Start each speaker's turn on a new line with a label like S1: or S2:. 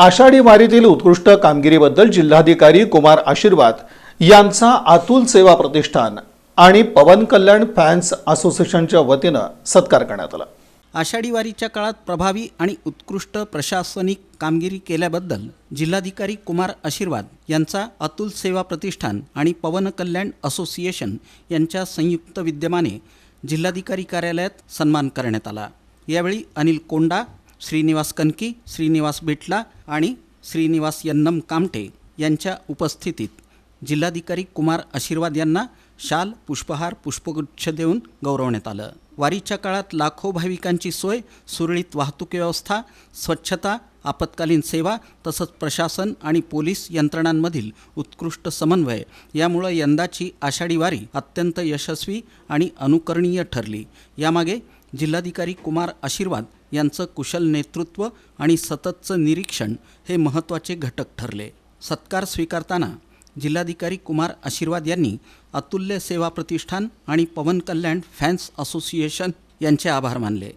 S1: आषाढी वारीतील उत्कृष्ट कामगिरीबद्दल जिल्हाधिकारी कुमार आशीर्वाद यांचा अतुल सेवा प्रतिष्ठान आणि पवन कल्याण फॅन्स असोसिएशनच्या वतीनं सत्कार करण्यात आला.
S2: आषाढी वारीच्या काळात प्रभावी आणि उत्कृष्ट प्रशासनिक कामगिरी केल्याबद्दल जिल्हाधिकारी कुमार आशीर्वाद यांचा अतुल सेवा प्रतिष्ठान आणि पवन कल्याण असोसिएशन यांच्या संयुक्त विद्यमाने जिल्हाधिकारी कार्यालयात सन्मान करण्यात आला. यावेळी अनिल कोंडा श्रीनिवास कनकी श्रीनिवास बिटला आणि श्रीनिवास यन्नम कामटे यांच्या उपस्थितीत जिल्हाधिकारी कुमार आशीर्वाद यांना शाल पुष्पहार पुष्पगुच्छ देऊन गौरवण्यात आलं. वारीच्या काळात लाखो भाविकांची सोय सुरळीत वाहतूक व्यवस्था स्वच्छता आपत्कालीन सेवा तसंच प्रशासन आणि पोलीस यंत्रणांमधील उत्कृष्ट समन्वय यामुळं यंदाची आषाढी वारी अत्यंत यशस्वी आणि अनुकरणीय ठरली. यामागे जिल्हाधिकारी कुमार आशीर्वाद यांचं कुशल नेतृत्व आणि सततचं निरीक्षण हे महत्त्वाचे घटक ठरले. सत्कार स्वीकारताना जिल्हाधिकारी कुमार आशीर्वाद यांनी अतुल्य सेवा प्रतिष्ठान आणि पवन कल्याण फॅन्स असोसिएशन यांचे आभार मानले.